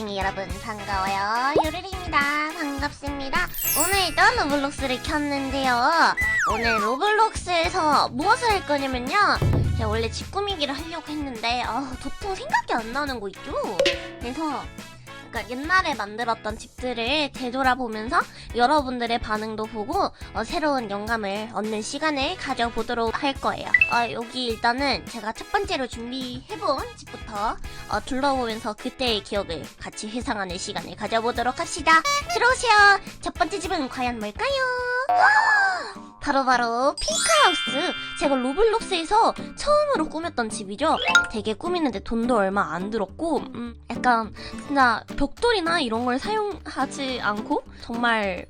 댕댕이 여러분 반가워요. 요르리입니다. 반갑습니다. 오늘도 로블록스를 켰는데요. 오늘 로블록스에서 무엇을 할 거냐면요. 제가 원래 집 꾸미기를 하려고 했는데 아, 도통 생각이 안 나는 거 있죠? 그래서 그러니까 옛날에 만들었던 집들을 되돌아보면서 여러분들의 반응도 보고 어, 새로운 영감을 얻는 시간을 가져보도록 할 거예요. 어, 여기 일단은 제가 첫 번째로 준비해본 집부터 어, 둘러보면서 그때의 기억을 같이 회상하는 시간을 가져보도록 합시다. 들어오세요. 첫 번째 집은 과연 뭘까요? 바로바로 핑크하우스. 제가 로블록스에서 처음으로 꾸몄던 집이죠. 되게 꾸미는데 돈도 얼마 안 들었고, 음, 약간 진짜 벽돌이나 이런 걸 사용하지 않고 정말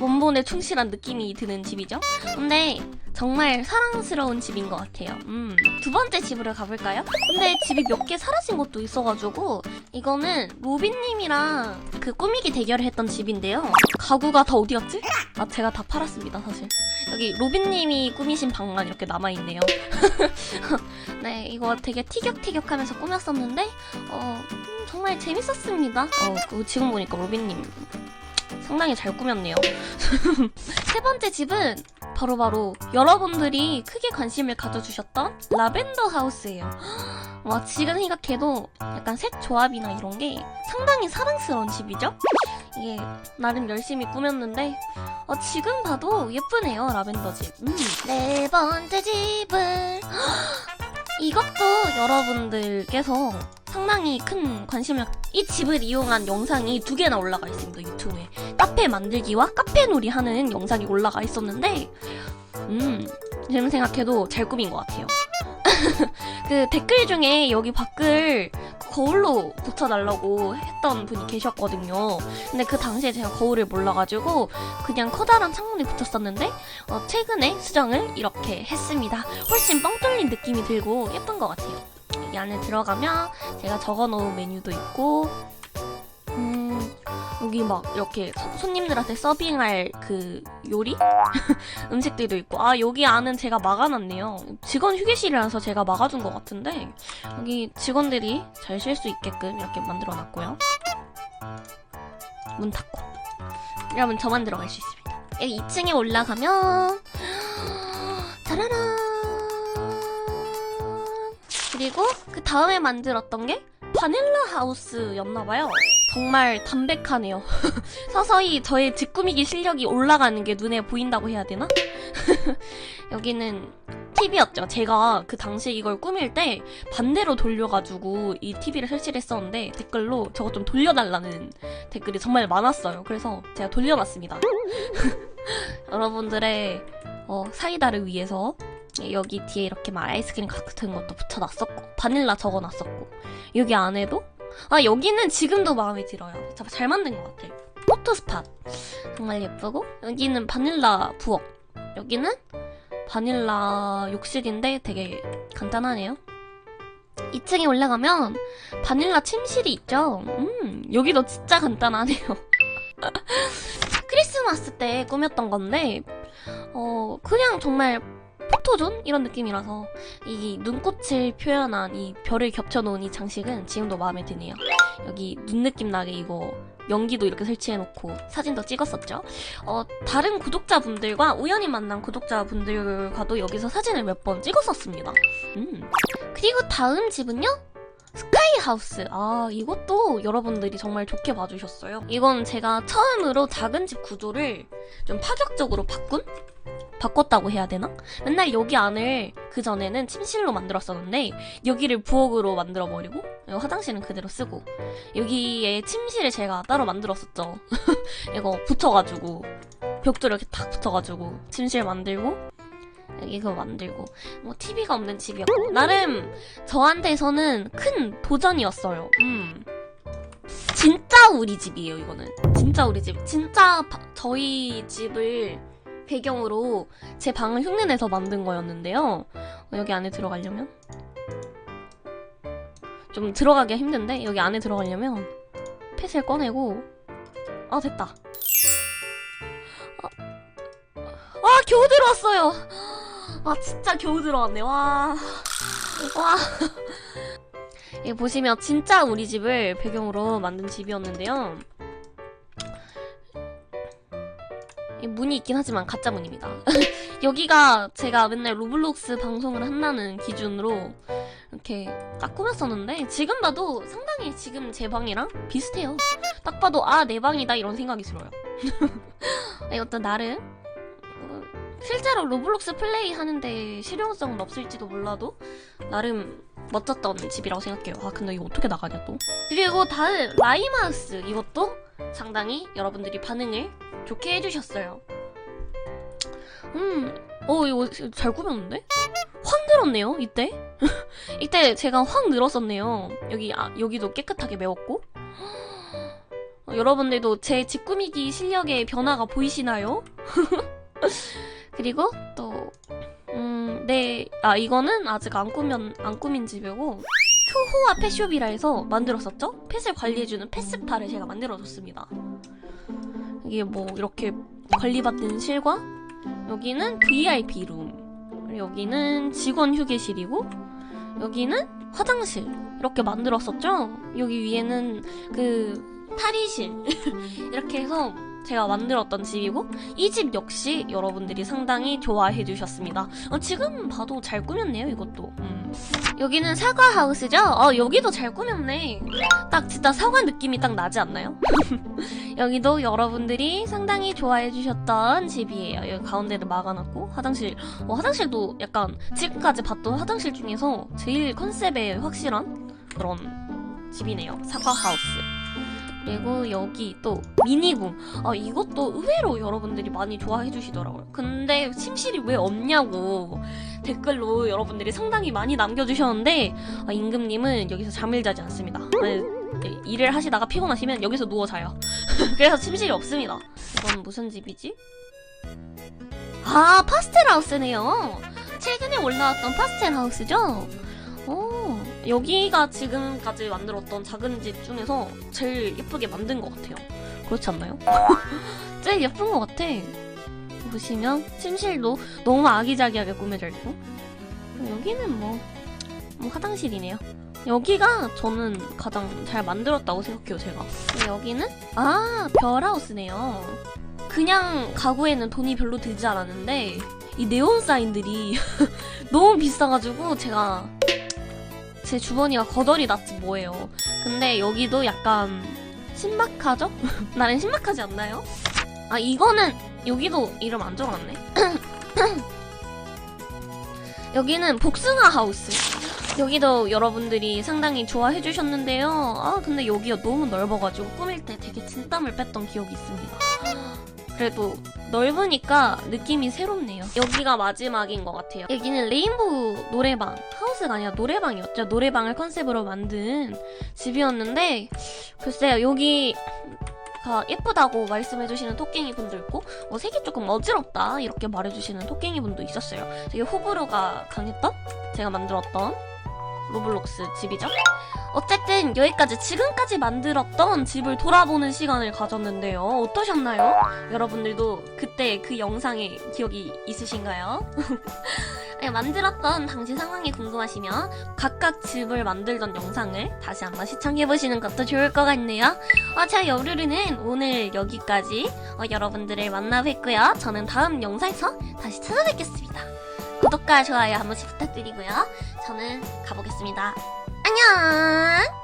원본에 충실한 느낌이 드는 집이죠. 근데 정말 사랑스러운 집인 것 같아요. 음, 두 번째 집으로 가볼까요? 근데 집이 몇 개 사라진 것도 있어가지고 이거는 로빈님이랑 그 꾸미기 대결을 했던 집인데요. 가구가 다 어디 갔지? 아 제가 다 팔았습니다 사실. 여기 로빈님이 꾸미신 방만 이렇게 남아있네요. 네 이거 되게 티격태격하면서 꾸몄었는데 어 음, 정말 재밌었습니다. 어 그거 지금 보니까 로빈님 상당히 잘 꾸몄네요. 세 번째 집은 바로 바로 여러분들이 크게 관심을 가져주셨던 라벤더 하우스예요. 와 지금 생각해도 약간 색 조합이나 이런 게 상당히 사랑스러운 집이죠? 이게 나름 열심히 꾸몄는데 어, 지금 봐도 예쁘네요 라벤더 집. 음. 네 번째 집은 이것도 여러분들께서 상당히 큰 관심을 이 집을 이용한 영상이 두 개나 올라가 있습니다 유튜브에. 카페 만들기와 카페 놀이 하는 영상이 올라가 있었는데 음 지금 생각해도 잘 꾸민 것 같아요. 그 댓글 중에 여기 밖을 거울로 붙여달라고 했던 분이 계셨거든요. 근데 그 당시에 제가 거울을 몰라가지고 그냥 커다란 창문에 붙였었는데 어, 최근에 수정을 이렇게 했습니다. 훨씬 뻥 뚫린 느낌이 들고 예쁜 것 같아요 여기 안에 들어가면 제가 적어놓은 메뉴도 있고 음 여기 막 이렇게 소- 손님들한테 서빙할 그 요리? 음식들도 있고. 아 여기 안은 제가 막아놨네요. 직원 휴게실이라서 제가 막아둔 것 같은데 여기 직원들이 잘 쉴 수 있게끔 이렇게 만들어놨고요. 문 닫고. 여러분 저만 들어갈 수 있습니다. 여기 2층에 올라가면 짜라란 그리고 그 다음에 만들었던 게 바닐라 하우스였나봐요. 정말 담백하네요. 서서히 저의 집 꾸미기 실력이 올라가는 게 눈에 보인다고 해야 되나? 여기는 TV였죠. 제가 그 당시 이걸 꾸밀 때 반대로 돌려가지고 이 TV를 설치를 했었는데 댓글로 저거 좀 돌려달라는 댓글이 정말 많았어요. 그래서 제가 돌려놨습니다. 여러분들의 어, 사이다를 위해서 여기 뒤에 이렇게 막 아이스크림 같은 것도 붙여놨었고 바닐라 적어놨었고 여기 안에도? 아 여기는 지금도 마음에 들어요. 자, 잘 만든 것 같아요. 포토 스팟. 정말 예쁘고 여기는 바닐라 부엌. 여기는 바닐라 욕실인데 되게 간단하네요. 2층에 올라가면 바닐라 침실이 있죠? 음 여기도 진짜 간단하네요. 크리스마스 때 꾸몄던 건데 어 그냥 정말 포토존 이런 느낌이라서 이 눈꽃을 표현한 이 별을 겹쳐놓은 이 장식은 지금도 마음에 드네요. 여기 눈 느낌 나게 이거 연기도 이렇게 설치해놓고 사진도 찍었었죠. 어, 다른 구독자분들과 우연히 만난 구독자분들과도 여기서 사진을 몇 번 찍었었습니다. 음. 그리고 다음 집은요? 스카이 하우스. 아, 이것도 여러분들이 정말 좋게 봐주셨어요. 이건 제가 처음으로 작은 집 구조를 좀 파격적으로 바꾼? 바꿨다고 해야 되나? 맨날 여기 안을 그 전에는 침실로 만들었었는데 여기를 부엌으로 만들어버리고 이거 화장실은 그대로 쓰고 여기에 침실을 제가 따로 만들었었죠. 이거 붙여가지고 벽돌 이렇게 탁 붙여가지고 침실 만들고 그거 만들고 뭐 TV가 없는 집이었고 나름 저한테서는 큰 도전이었어요. 음. 진짜 우리 집이에요 이거는 진짜 우리 집 진짜 바- 저희 집을 배경으로 제 방을 흉내내서 만든 거였는데요. 어, 여기 안에 들어가려면 좀 들어가기가 힘든데 여기 안에 들어가려면 펫을 꺼내고 아 됐다. 아, 와 겨우 들어왔어요. 아 진짜 겨우 들어왔네. 와. 와. 예, 보시면 진짜 우리 집을 배경으로 만든 집이었는데요. 문이 있긴 하지만 가짜 문입니다. 여기가 제가 맨날 로블록스 방송을 한다는 기준으로 이렇게 딱 꾸몄었는데 지금 봐도 상당히 지금 제 방이랑 비슷해요. 딱 봐도 아 내 방이다 이런 생각이 들어요. 이것도 나름 어, 실제로 로블록스 플레이 하는데 실용성은 없을지도 몰라도 나름 멋졌던 집이라고 생각해요. 아 근데 이거 어떻게 나가냐 또. 그리고 다음 라이마우스 이것도 상당히 여러분들이 반응을 좋게 해주셨어요. 음, 어 이거 잘 꾸몄는데? 확 늘었네요 이때. 이때 제가 확 늘었었네요. 여기 아, 여기도 깨끗하게 메웠고. 어, 여러분들도 제 집 꾸미기 실력의 변화가 보이시나요? 그리고 또 음, 네, 아 이거는 아직 안 꾸면 안 꾸민 집이고 초호화 펫숍이라 해서 만들었었죠? 펫을 관리해주는 펫스파를 제가 만들어줬습니다. 이게 뭐 이렇게 관리받는 실과 여기는 VIP 룸, 여기는 직원 휴게실이고 여기는 화장실 이렇게 만들었었죠? 여기 위에는 그 탈의실 이렇게 해서 제가 만들었던 집이고 이 집 역시 여러분들이 상당히 좋아해 주셨습니다. 어, 지금 봐도 잘 꾸몄네요 이것도. 음. 여기는 사과 하우스죠? 어 여기도 잘 꾸몄네. 딱 진짜 사과 느낌이 딱 나지 않나요? 여기도 여러분들이 상당히 좋아해 주셨던 집이에요. 여기 가운데를 막아놨고 화장실. 어, 화장실도 약간 지금까지 봤던 화장실 중에서 제일 컨셉에 확실한 그런 집이네요. 사과 하우스. 그리고 여기 또 미니궁. 아 이것도 의외로 여러분들이 많이 좋아해 주시더라고요. 근데 침실이 왜 없냐고 댓글로 여러분들이 상당히 많이 남겨주셨는데 아, 임금님은 여기서 잠을 자지 않습니다. 아니, 네, 일을 하시다가 피곤하시면 여기서 누워 자요. 그래서 침실이 없습니다. 이건 무슨 집이지? 아 파스텔 하우스네요. 최근에 올라왔던 파스텔 하우스죠? 오, 여기가 지금까지 만들었던 작은 집 중에서 제일 예쁘게 만든 것 같아요. 그렇지 않나요? 제일 예쁜 것 같아. 보시면 침실도 너무 아기자기하게 꾸며져 있고 여기는 뭐, 뭐 화장실이네요. 여기가 저는 가장 잘 만들었다고 생각해요, 제가. 여기는 아 별하우스네요. 그냥 가구에는 돈이 별로 들지 않았는데 이 네온 사인들이 너무 비싸가지고 제가 제 주머니가 거덜이 났지 뭐예요. 근데 여기도 약간 신박하죠? 나는 신박하지 않나요? 아 이거는 여기도 이름 안 적어놨네. 여기는 복숭아 하우스. 여기도 여러분들이 상당히 좋아해 주셨는데요. 아 근데 여기가 너무 넓어가지고 꾸밀 때 되게 진땀을 뺐던 기억이 있습니다. 그래도 넓으니까 느낌이 새롭네요. 여기가 마지막인 것 같아요. 여기는 레인보우 노래방. 하우스가 아니라 노래방이었죠. 노래방을 컨셉으로 만든 집이었는데, 글쎄요, 여기, 가 예쁘다고 말씀해주시는 토깽이 분도 있고, 뭐 색이 조금 어지럽다, 이렇게 말해주시는 토깽이 분도 있었어요. 되게 호불호가 강했던? 제가 만들었던 로블록스 집이죠. 어쨌든 여기까지 지금까지 만들었던 집을 돌아보는 시간을 가졌는데요. 어떠셨나요? 여러분들도 그때 그 영상에 기억이 있으신가요? 네, 만들었던 당시 상황이 궁금하시면 각각 집을 만들던 영상을 다시 한번 시청해보시는 것도 좋을 것 같네요. 어, 자, 여르르는 오늘 여기까지 어, 여러분들을 만나 뵙고요. 저는 다음 영상에서 다시 찾아뵙겠습니다. 구독과 좋아요 한 번씩 부탁드리고요. 저는 가보겠습니다. 안녕.